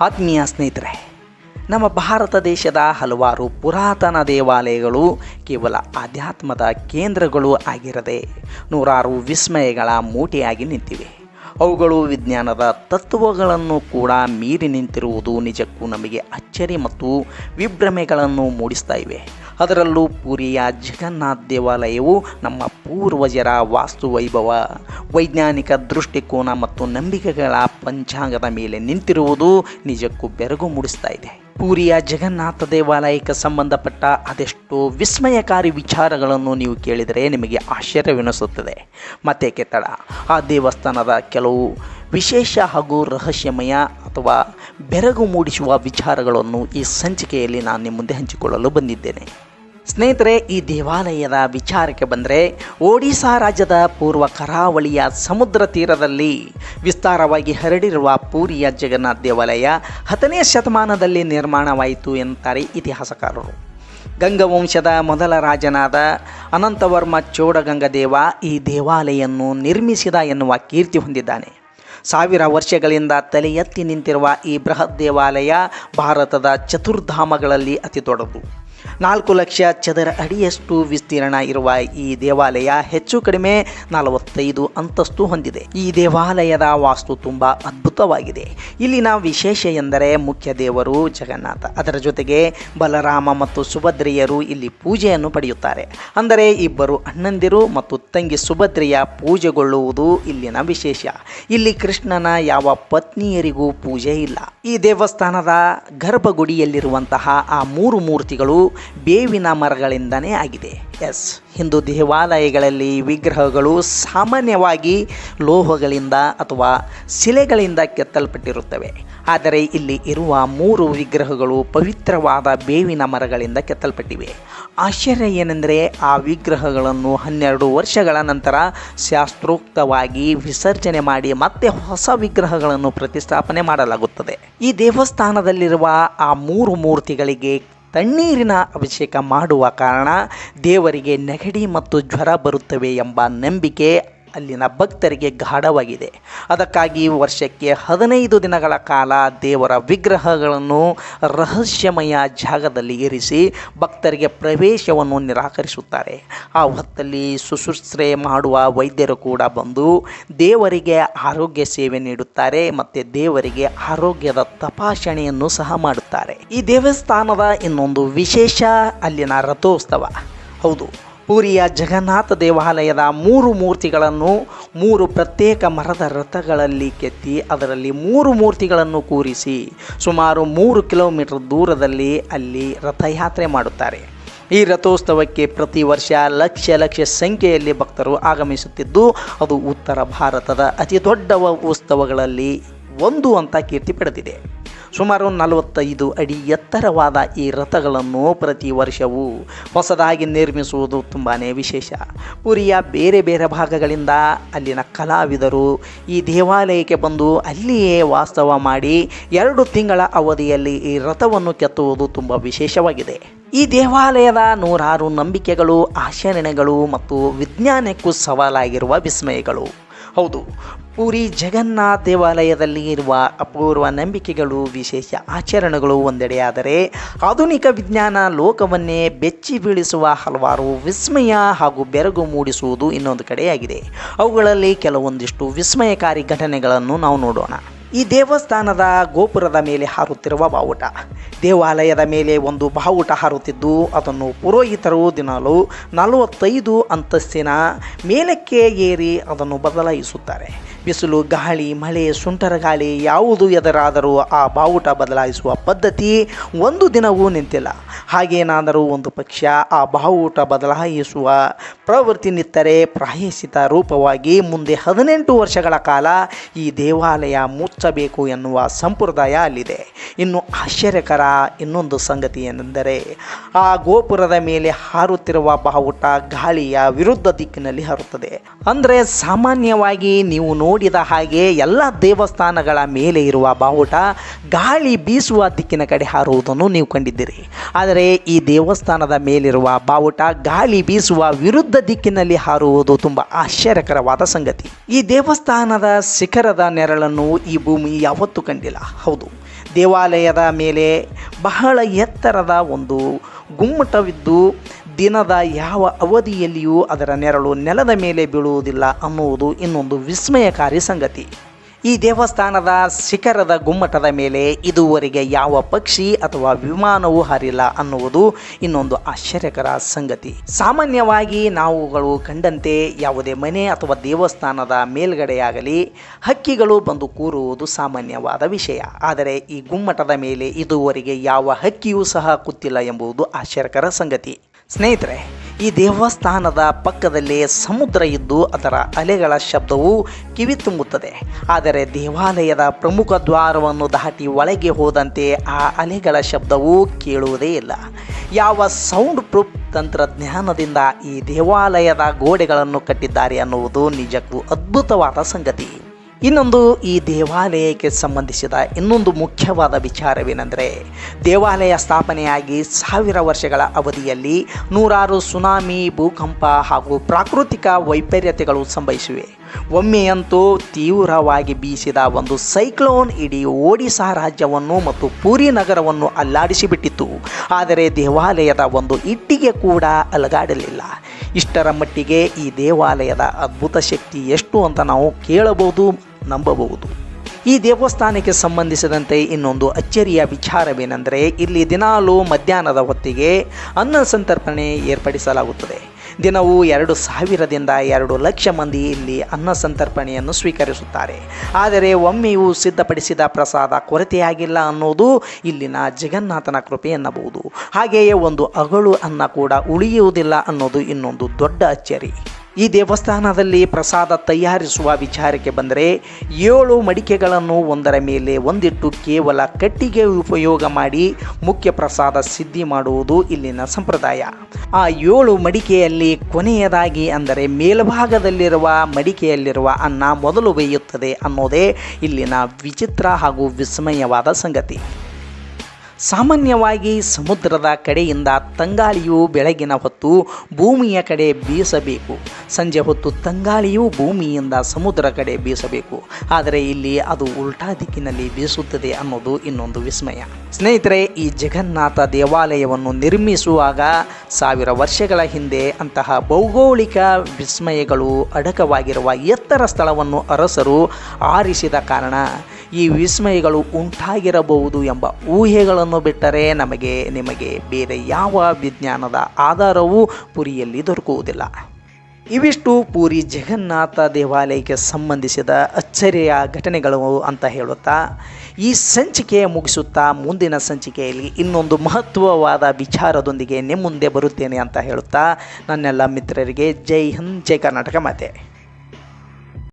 ಆತ್ಮೀಯ ಸ್ನೇಹಿತರೆ, ನಮ್ಮ ಭಾರತ ದೇಶದ ಹಲವಾರು ಪುರಾತನ ದೇವಾಲಯಗಳು ಕೇವಲ ಆಧ್ಯಾತ್ಮದ ಕೇಂದ್ರಗಳು ಆಗಿರದೆ ನೂರಾರು ವಿಸ್ಮಯಗಳ ಮೂಟೆಯಾಗಿ ನಿಂತಿವೆ. ಅವುಗಳು ವಿಜ್ಞಾನದ ತತ್ವಗಳನ್ನು ಕೂಡ ಮೀರಿ ನಿಂತಿರುವುದು ನಿಜಕ್ಕೂ ನಮಗೆ ಅಚ್ಚರಿ ಮತ್ತು ವಿಭ್ರಮೆಗಳನ್ನು ಮೂಡಿಸ್ತಾ ಇವೆ. ಅದರಲ್ಲೂ ಪುರಿಯ ಜಗನ್ನಾಥ್ ದೇವಾಲಯವು ನಮ್ಮ ಪೂರ್ವಜರ ವಾಸ್ತು ವೈಭವ ವೈಜ್ಞಾನಿಕ ದೃಷ್ಟಿಕೋನ ಮತ್ತು ನಂಬಿಕೆಗಳ ಪಂಚಾಂಗದ ಮೇಲೆ ನಿಂತಿರುವುದು ನಿಜಕ್ಕೂ ಬೆರಗು ಮೂಡಿಸ್ತಾ ಇದೆ. ಪೂರಿಯ ಜಗನ್ನಾಥ ದೇವಾಲಯಕ್ಕೆ ಸಂಬಂಧಪಟ್ಟ ಅದೆಷ್ಟೋ ವಿಸ್ಮಯಕಾರಿ ವಿಚಾರಗಳನ್ನು ನೀವು ಕೇಳಿದರೆ ನಿಮಗೆ ಆಶ್ಚರ್ಯವೆನಿಸುತ್ತದೆ. ಮತ್ತೆ ಕೆತ್ತಡ. ಆ ದೇವಸ್ಥಾನದ ಕೆಲವು ವಿಶೇಷ ಹಾಗೂ ರಹಸ್ಯಮಯ ಅಥವಾ ಬೆರಗು ಮೂಡಿಸುವ ವಿಚಾರಗಳನ್ನು ಈ ಸಂಚಿಕೆಯಲ್ಲಿ ನಾನು ನಿಮ್ಮ ಮುಂದೆ ಹಂಚಿಕೊಳ್ಳಲು ಬಂದಿದ್ದೇನೆ. ಸ್ನೇಹಿತರೆ, ಈ ದೇವಾಲಯದ ವಿಚಾರಕ್ಕೆ ಬಂದರೆ ಒಡಿಶಾ ರಾಜ್ಯದ ಪೂರ್ವ ಕರಾವಳಿಯ ಸಮುದ್ರ ತೀರದಲ್ಲಿ ವಿಸ್ತಾರವಾಗಿ ಹರಡಿರುವ ಪೂರಿಯ ಜಗನ್ನಾಥ ದೇವಾಲಯ ಹತ್ತನೇ ಶತಮಾನದಲ್ಲಿ ನಿರ್ಮಾಣವಾಯಿತು ಎನ್ನುತ್ತಾರೆ ಇತಿಹಾಸಕಾರರು. ಗಂಗವಂಶದ ಮೊದಲ ರಾಜನಾದ ಅನಂತವರ್ಮ ಚೋಡಗಂಗದೇವ ಈ ದೇವಾಲಯವನ್ನು ನಿರ್ಮಿಸಿದ ಎನ್ನುವ ಕೀರ್ತಿ ಹೊಂದಿದ್ದಾನೆ. ಸಾವಿರ ವರ್ಷಗಳಿಂದ ತಲೆ ಎತ್ತಿ ನಿಂತಿರುವ ಈ ಬೃಹತ್ ದೇವಾಲಯ ಭಾರತದ ಚತುರ್ಧಾಮಗಳಲ್ಲಿ ಅತಿ ದೊಡ್ಡದು. ನಾಲ್ಕು ಲಕ್ಷ ಚದರ ಅಡಿಯಷ್ಟು ವಿಸ್ತೀರ್ಣ ಇರುವ ಈ ದೇವಾಲಯ ಹೆಚ್ಚು ಕಡಿಮೆ ನಲವತ್ತೈದು ಅಂತಸ್ತು ಹೊಂದಿದೆ. ಈ ದೇವಾಲಯದ ವಾಸ್ತು ತುಂಬ ಅದ್ಭುತವಾಗಿದೆ. ಇಲ್ಲಿನ ವಿಶೇಷ ಎಂದರೆ ಮುಖ್ಯ ದೇವರು ಜಗನ್ನಾಥ. ಅದರ ಜೊತೆಗೆ ಬಲರಾಮ ಮತ್ತು ಸುಭದ್ರೆಯರು ಇಲ್ಲಿ ಪೂಜೆಯನ್ನು ಪಡೆಯುತ್ತಾರೆ. ಅಂದರೆ ಇಬ್ಬರು ಅಣ್ಣಂದಿರು ಮತ್ತು ತಂಗಿ ಸುಭದ್ರೆಯ ಪೂಜೆಗೊಳ್ಳುವುದು ಇಲ್ಲಿನ ವಿಶೇಷ. ಇಲ್ಲಿ ಕೃಷ್ಣನ ಯಾವ ಪತ್ನಿಯರಿಗೂ ಪೂಜೆ ಇಲ್ಲ. ಈ ದೇವಸ್ಥಾನದ ಗರ್ಭಗುಡಿಯಲ್ಲಿರುವಂತಹ ಆ ಮೂರು ಮೂರ್ತಿಗಳು ಬೇವಿನ ಮರಗಳಿಂದನೇ ಆಗಿದೆ. ಎಸ್ ಹಿಂದೂ ದೇವಾಲಯಗಳಲ್ಲಿ ವಿಗ್ರಹಗಳು ಸಾಮಾನ್ಯವಾಗಿ ಲೋಹಗಳಿಂದ ಅಥವಾ ಶಿಲೆಗಳಿಂದ ಕೆತ್ತಲ್ಪಟ್ಟಿರುತ್ತವೆ. ಆದರೆ ಇಲ್ಲಿ ಇರುವ ಮೂರು ವಿಗ್ರಹಗಳು ಪವಿತ್ರವಾದ ಬೇವಿನ ಮರಗಳಿಂದ ಕೆತ್ತಲ್ಪಟ್ಟಿವೆ. ಆಶ್ಚರ್ಯ ಏನೆಂದರೆ ಆ ವಿಗ್ರಹಗಳನ್ನು ಹನ್ನೆರಡು ವರ್ಷಗಳ ನಂತರ ಶಾಸ್ತ್ರೋಕ್ತವಾಗಿ ವಿಸರ್ಜನೆ ಮಾಡಿ ಮತ್ತೆ ಹೊಸ ವಿಗ್ರಹಗಳನ್ನು ಪ್ರತಿಷ್ಠಾಪನೆ ಮಾಡಲಾಗುತ್ತದೆ. ಈ ದೇವಸ್ಥಾನದಲ್ಲಿರುವ ಆ ಮೂರು ಮೂರ್ತಿಗಳಿಗೆ ತಣ್ಣೀರಿನ ಅಭಿಷೇಕ ಮಾಡುವ ಕಾರಣ ದೇವರಿಗೆ ನೆಗಡಿ ಮತ್ತು ಜ್ವರ ಬರುತ್ತವೆ ಎಂಬ ನಂಬಿಕೆ ಅಲ್ಲಿನ ಭಕ್ತರಿಗೆ ಗಾಢವಾಗಿದೆ. ಅದಕ್ಕಾಗಿ ವರ್ಷಕ್ಕೆ ಹದಿನೈದು ದಿನಗಳ ಕಾಲ ದೇವರ ವಿಗ್ರಹಗಳನ್ನು ರಹಸ್ಯಮಯ ಜಾಗದಲ್ಲಿ ಇರಿಸಿ ಭಕ್ತರಿಗೆ ಪ್ರವೇಶವನ್ನು ನಿರಾಕರಿಸುತ್ತಾರೆ. ಆ ಹೊತ್ತಲ್ಲಿ ಶುಶ್ರೂಷೆ ಮಾಡುವ ವೈದ್ಯರು ಕೂಡ ಬಂದು ದೇವರಿಗೆ ಆರೋಗ್ಯ ಸೇವೆ ನೀಡುತ್ತಾರೆ ಮತ್ತು ದೇವರಿಗೆ ಆರೋಗ್ಯದ ತಪಾಸಣೆಯನ್ನು ಸಹ ಮಾಡುತ್ತಾರೆ. ಈ ದೇವಸ್ಥಾನದ ಇನ್ನೊಂದು ವಿಶೇಷ ಅಲ್ಲಿನ ರಥೋತ್ಸವ. ಹೌದು ಪೂರಿಯ ಜಗನ್ನಾಥ ದೇವಾಲಯದ ಮೂರು ಮೂರ್ತಿಗಳನ್ನು ಮೂರು ಪ್ರತ್ಯೇಕ ಮರದ ರಥಗಳಲ್ಲಿ ಕೆತ್ತಿ ಅದರಲ್ಲಿ ಮೂರು ಮೂರ್ತಿಗಳನ್ನು ಕೂರಿಸಿ ಸುಮಾರು ಮೂರು ಕಿಲೋಮೀಟರ್ ದೂರದಲ್ಲಿ ಅಲ್ಲಿ ರಥಯಾತ್ರೆ ಮಾಡುತ್ತಾರೆ. ಈ ರಥೋತ್ಸವಕ್ಕೆ ಪ್ರತಿ ವರ್ಷ ಲಕ್ಷ ಲಕ್ಷ ಸಂಖ್ಯೆಯಲ್ಲಿ ಭಕ್ತರು ಆಗಮಿಸುತ್ತಿದ್ದು ಅದು ಉತ್ತರ ಭಾರತದ ಅತಿ ದೊಡ್ಡ ಉತ್ಸವಗಳಲ್ಲಿ ಒಂದು ಅಂತ ಕೀರ್ತಿ ಪಡೆದಿದೆ. ಸುಮಾರು ನಲವತ್ತೈದು ಅಡಿ ಎತ್ತರವಾದ ಈ ರಥಗಳನ್ನು ಪ್ರತಿ ವರ್ಷವೂ ಹೊಸದಾಗಿ ನಿರ್ಮಿಸುವುದು ತುಂಬಾ ವಿಶೇಷ. ಪುರಿಯ ಬೇರೆ ಬೇರೆ ಭಾಗಗಳಿಂದ ಅಲ್ಲಿನ ಕಲಾವಿದರು ಈ ದೇವಾಲಯಕ್ಕೆ ಬಂದು ಅಲ್ಲಿಯೇ ವಾಸ್ತವ ಮಾಡಿ ಎರಡು ತಿಂಗಳ ಅವಧಿಯಲ್ಲಿ ಈ ರಥವನ್ನು ಕೆತ್ತುವುದು ತುಂಬ ವಿಶೇಷವಾಗಿದೆ. ಈ ದೇವಾಲಯದ ನೂರಾರು ನಂಬಿಕೆಗಳು ಆಚರಣೆಗಳು ಮತ್ತು ವಿಜ್ಞಾನಕ್ಕೂ ಸವಾಲಾಗಿರುವ ವಿಸ್ಮಯಗಳು. ಹೌದು. ಪೂರಿ ಜಗನ್ನಾಥ ದೇವಾಲಯದಲ್ಲಿ ಇರುವ ಅಪೂರ್ವ ನಂಬಿಕೆಗಳು, ವಿಶೇಷ ಆಚರಣೆಗಳು ಒಂದೆಡೆಯಾದರೆ ಆಧುನಿಕ ವಿಜ್ಞಾನ ಲೋಕವನ್ನೇ ಬೆಚ್ಚಿ ಬೀಳಿಸುವ ಹಲವಾರು ವಿಸ್ಮಯ ಹಾಗೂ ಬೆರಗು ಮೂಡಿಸುವುದು ಇನ್ನೊಂದು ಕಡೆಯಾಗಿದೆ. ಅವುಗಳಲ್ಲಿ ಕೆಲವೊಂದಿಷ್ಟು ವಿಸ್ಮಯಕಾರಿ ಘಟನೆಗಳನ್ನು ನಾವು ನೋಡೋಣ. ಈ ದೇವಸ್ಥಾನದ ಗೋಪುರದ ಮೇಲೆ ಹಾರುತ್ತಿರುವ ಬಾವುಟ. ದೇವಾಲಯದ ಮೇಲೆ ಒಂದು ಬಾವುಟ ಹಾರುತ್ತಿದ್ದು, ಅದನ್ನು ಪುರೋಹಿತರು ದಿನಾಲು ನಲವತ್ತೈದು ಅಂತಸ್ತಿನ ಮೇಲಕ್ಕೆ ಏರಿ ಅದನ್ನು ಬದಲಾಯಿಸುತ್ತಾರೆ. ಬಿಸಿಲು, ಗಾಳಿ, ಮಳೆ, ಸುಂಟರ ಗಾಳಿ, ಯಾವುದು ಎದುರಾದರೂ ಆ ಬಾವುಟ ಬದಲಾಯಿಸುವ ಪದ್ಧತಿ ಒಂದು ದಿನವೂ ನಿಂತಿಲ್ಲ. ಹಾಗೇನಾದರೂ ಒಂದು ಪಕ್ಷ ಆ ಬಾವುಟ ಬದಲಾಯಿಸುವ ಪ್ರವೃತ್ತಿ ನಿತ್ತರೆ ಪ್ರಾಯಶ್ಚಿತ ರೂಪವಾಗಿ ಮುಂದೆ ಹದಿನೆಂಟು ವರ್ಷಗಳ ಕಾಲ ಈ ದೇವಾಲಯ ಮುಚ್ಚಬೇಕು ಎನ್ನುವ ಸಂಪ್ರದಾಯ ಅಲ್ಲಿದೆ. ಇನ್ನು ಆಶ್ಚರ್ಯಕರ ಇನ್ನೊಂದು ಸಂಗತಿ ಏನೆಂದರೆ, ಆ ಗೋಪುರದ ಮೇಲೆ ಹಾರುತ್ತಿರುವ ಬಾವುಟ ಗಾಳಿಯ ವಿರುದ್ಧ ದಿಕ್ಕಿನಲ್ಲಿ ಹಾರುತ್ತದೆ. ಅಂದರೆ ಸಾಮಾನ್ಯವಾಗಿ ನೀವು ನೋಡಿದ ಹಾಗೆ ಎಲ್ಲ ದೇವಸ್ಥಾನಗಳ ಮೇಲೆ ಇರುವ ಬಾವುಟ ಗಾಳಿ ಬೀಸುವ ದಿಕ್ಕಿನ ಕಡೆ ಹಾರುವುದನ್ನು ನೀವು ಕಂಡಿದ್ದೀರಿ. ಆದರೆ ಈ ದೇವಸ್ಥಾನದ ಮೇಲಿರುವ ಬಾವುಟ ಗಾಳಿ ಬೀಸುವ ವಿರುದ್ಧ ದಿಕ್ಕಿನಲ್ಲಿ ಹಾರುವುದು ತುಂಬ ಆಶ್ಚರ್ಯಕರವಾದ ಸಂಗತಿ. ಈ ದೇವಸ್ಥಾನದ ಶಿಖರದ ನೆರಳನ್ನು ಈ ಭೂಮಿ ಯಾವತ್ತೂ ಕಂಡಿಲ್ಲ. ಹೌದು, ದೇವಾಲಯದ ಮೇಲೆ ಬಹಳ ಎತ್ತರದ ಒಂದು ಗುಮ್ಮಟವಿದ್ದು, ದಿನದ ಯಾವ ಅವಧಿಯಲ್ಲಿಯೂ ಅದರ ನೆರಳು ನೆಲದ ಮೇಲೆ ಬೀಳುವುದಿಲ್ಲ ಅನ್ನುವುದು ಇನ್ನೊಂದು ವಿಸ್ಮಯಕಾರಿ ಸಂಗತಿ. ಈ ದೇವಸ್ಥಾನದ ಶಿಖರದ ಗುಮ್ಮಟದ ಮೇಲೆ ಇದುವರೆಗೆ ಯಾವ ಪಕ್ಷಿ ಅಥವಾ ವಿಮಾನವೂ ಹಾರಿಲ್ಲ ಅನ್ನುವುದು ಇನ್ನೊಂದು ಆಶ್ಚರ್ಯಕರ ಸಂಗತಿ. ಸಾಮಾನ್ಯವಾಗಿ ನಾವುಗಳು ಕಂಡಂತೆ ಯಾವುದೇ ಮನೆ ಅಥವಾ ದೇವಸ್ಥಾನದ ಮೇಲ್ಗಡೆಯಾಗಲಿ ಹಕ್ಕಿಗಳು ಬಂದು ಕೂರುವುದು ಸಾಮಾನ್ಯವಾದ ವಿಷಯ. ಆದರೆ ಈ ಗುಮ್ಮಟದ ಮೇಲೆ ಇದುವರೆಗೆ ಯಾವ ಹಕ್ಕಿಯೂ ಸಹ ಕೂತಿಲ್ಲ ಎಂಬುದು ಆಶ್ಚರ್ಯಕರ ಸಂಗತಿ. ಸ್ನೇಹಿತರೆ ಈ ದೇವಸ್ಥಾನದ ಪಕ್ಕದಲ್ಲೇ ಸಮುದ್ರ ಇದ್ದು ಅದರ ಅಲೆಗಳ ಶಬ್ದವು ಕಿವಿ ತುಂಬುತ್ತದೆ. ಆದರೆ ದೇವಾಲಯದ ಪ್ರಮುಖ ದ್ವಾರವನ್ನು ದಾಟಿ ಒಳಗೆ ಹೋದಂತೆ ಆ ಅಲೆಗಳ ಶಬ್ದವು ಕೇಳುವುದೇ ಇಲ್ಲ. ಯಾವ ಸೌಂಡ್ ಪ್ರೂಫ್ ತಂತ್ರಜ್ಞಾನದಿಂದ ಈ ದೇವಾಲಯದ ಗೋಡೆಗಳನ್ನು ಕಟ್ಟಿದ್ದಾರೆ ಅನ್ನುವುದು ನಿಜಕ್ಕೂ ಅದ್ಭುತವಾದ ಸಂಗತಿ. ಇನ್ನೊಂದು ಈ ದೇವಾಲಯಕ್ಕೆ ಸಂಬಂಧಿಸಿದ ಇನ್ನೊಂದು ಮುಖ್ಯವಾದ ವಿಚಾರವೇನೆಂದರೆ, ದೇವಾಲಯ ಸ್ಥಾಪನೆಯಾಗಿ ಸಾವಿರ ವರ್ಷಗಳ ಅವಧಿಯಲ್ಲಿ ನೂರಾರು ಸುನಾಮಿ, ಭೂಕಂಪ ಹಾಗೂ ಪ್ರಾಕೃತಿಕ ವೈಪರೀತ್ಯಗಳು ಸಂಭವಿಸಿವೆ. ಒಮ್ಮೆಯಂತೂ ತೀವ್ರವಾಗಿ ಬೀಸಿದ ಒಂದು ಸೈಕ್ಲೋನ್ ಇಡೀ ಒಡಿಶಾ ರಾಜ್ಯವನ್ನು ಮತ್ತು ಪುರಿ ನಗರವನ್ನು ಅಲ್ಲಾಡಿಸಿಬಿಟ್ಟಿತ್ತು. ಆದರೆ ದೇವಾಲಯದ ಒಂದು ಇಟ್ಟಿಗೆ ಕೂಡ ಅಲಗಾಡಲಿಲ್ಲ. ಇಷ್ಟರ ಮಟ್ಟಿಗೆ ಈ ದೇವಾಲಯದ ಅದ್ಭುತ ಶಕ್ತಿ ಎಷ್ಟು ಅಂತ ನಾವು ಕೇಳಬಹುದು, ನಂಬಬಹುದು. ಈ ದೇವಸ್ಥಾನಕ್ಕೆ ಸಂಬಂಧಿಸಿದಂತೆ ಇನ್ನೊಂದು ಅಚ್ಚರಿಯ ವಿಚಾರವೇನೆಂದರೆ, ಇಲ್ಲಿ ದಿನಾಲೂ ಮಧ್ಯಾಹ್ನದ ಹೊತ್ತಿಗೆ ಅನ್ನ ಸಂತರ್ಪಣೆ ಏರ್ಪಡಿಸಲಾಗುತ್ತದೆ. ದಿನವೂ ಎರಡು ಸಾವಿರದಿಂದ ಎರಡು ಲಕ್ಷ ಮಂದಿ ಇಲ್ಲಿ ಅನ್ನ ಸಂತರ್ಪಣೆಯನ್ನು ಸ್ವೀಕರಿಸುತ್ತಾರೆ. ಆದರೆ ಒಮ್ಮೆಯೂ ಸಿದ್ಧಪಡಿಸಿದ ಪ್ರಸಾದ ಕೊರತೆಯಾಗಿಲ್ಲ ಅನ್ನೋದು ಇಲ್ಲಿನ ಜಗನ್ನಾಥನ ಕೃಪೆ ಎನ್ನಬಹುದು. ಹಾಗೆಯೇ ಒಂದು ಅಗಳು ಅನ್ನ ಕೂಡ ಉಳಿಯುವುದಿಲ್ಲ ಅನ್ನೋದು ಇನ್ನೊಂದು ದೊಡ್ಡ ಅಚ್ಚರಿ. ಈ ದೇವಸ್ಥಾನದಲ್ಲಿ ಪ್ರಸಾದ ತಯಾರಿಸುವ ವಿಚಾರಕ್ಕೆ ಬಂದರೆ ಏಳು ಮಡಿಕೆಗಳನ್ನು ಒಂದರ ಮೇಲೆ ಒಂದಿಟ್ಟು ಕೇವಲ ಕಟ್ಟಿಗೆ ಉಪಯೋಗ ಮಾಡಿ ಮುಖ್ಯ ಪ್ರಸಾದ ಸಿದ್ಧಿ ಮಾಡುವುದು ಇಲ್ಲಿನ ಸಂಪ್ರದಾಯ. ಆ ಏಳು ಮಡಿಕೆಯಲ್ಲಿ ಕೊನೆಯದಾಗಿ ಅಂದರೆ ಮೇಲ್ಭಾಗದಲ್ಲಿರುವ ಮಡಿಕೆಯಲ್ಲಿರುವ ಅನ್ನ ಮೊದಲು ಬೇಯುತ್ತದೆ ಅನ್ನೋದೇ ಇಲ್ಲಿನ ವಿಚಿತ್ರ ಹಾಗೂ ವಿಸ್ಮಯವಾದ ಸಂಗತಿ. ಸಾಮಾನ್ಯವಾಗಿ ಸಮುದ್ರದ ಕಡೆಯಿಂದ ತಂಗಾಳಿಯು ಬೆಳಗಿನ ಹೊತ್ತು ಭೂಮಿಯ ಕಡೆ ಬೀಸಬೇಕು. ಸಂಜೆ ಹೊತ್ತು ತಂಗಾಳಿಯು ಭೂಮಿಯಿಂದ ಸಮುದ್ರ ಕಡೆ ಬೀಸಬೇಕು. ಆದರೆ ಇಲ್ಲಿ ಅದು ಉಲ್ಟಾ ದಿಕ್ಕಿನಲ್ಲಿ ಬೀಸುತ್ತದೆ ಅನ್ನೋದು ಇನ್ನೊಂದು ವಿಸ್ಮಯ. ಸ್ನೇಹಿತರೆ, ಈ ಜಗನ್ನಾಥ ದೇವಾಲಯವನ್ನು ನಿರ್ಮಿಸುವಾಗ ಸಾವಿರ ವರ್ಷಗಳ ಹಿಂದೆ ಅಂತಹ ಭೌಗೋಳಿಕ ವಿಸ್ಮಯಗಳು ಅಡಕವಾಗಿರುವ ಎತ್ತರ ಸ್ಥಳವನ್ನು ಅರಸರು ಆರಿಸಿದ ಕಾರಣ ಈ ವಿಸ್ಮಯಗಳು ಉಂಟಾಗಿರಬಹುದು ಎಂಬ ಊಹೆಗಳನ್ನು ಬಿಟ್ಟರೆ ನಮಗೆ, ನಿಮಗೆ ಬೇರೆ ಯಾವ ವಿಜ್ಞಾನದ ಆಧಾರವೂ ಪುರಿಯಲ್ಲಿ ದೊರಕುವುದಿಲ್ಲ. ಇವಿಷ್ಟು ಪೂರಿ ಜಗನ್ನಾಥ ದೇವಾಲಯಕ್ಕೆ ಸಂಬಂಧಿಸಿದ ಅಚ್ಚರಿಯ ಘಟನೆಗಳು ಅಂತ ಹೇಳುತ್ತಾ, ಈ ಸಂಚಿಕೆ ಮುಗಿಸುತ್ತಾ ಮುಂದಿನ ಸಂಚಿಕೆಯಲ್ಲಿ ಇನ್ನೊಂದು ಮಹತ್ವವಾದ ವಿಚಾರದೊಂದಿಗೆ ನಿಮ್ಮ ಮುಂದೆ ಬರುತ್ತೇನೆ ಅಂತ ಹೇಳುತ್ತಾ, ನನ್ನೆಲ್ಲ ಮಿತ್ರರಿಗೆ ಜೈ ಹಿಂದ್, ಜೈ ಕರ್ನಾಟಕ ಮಾತೆ.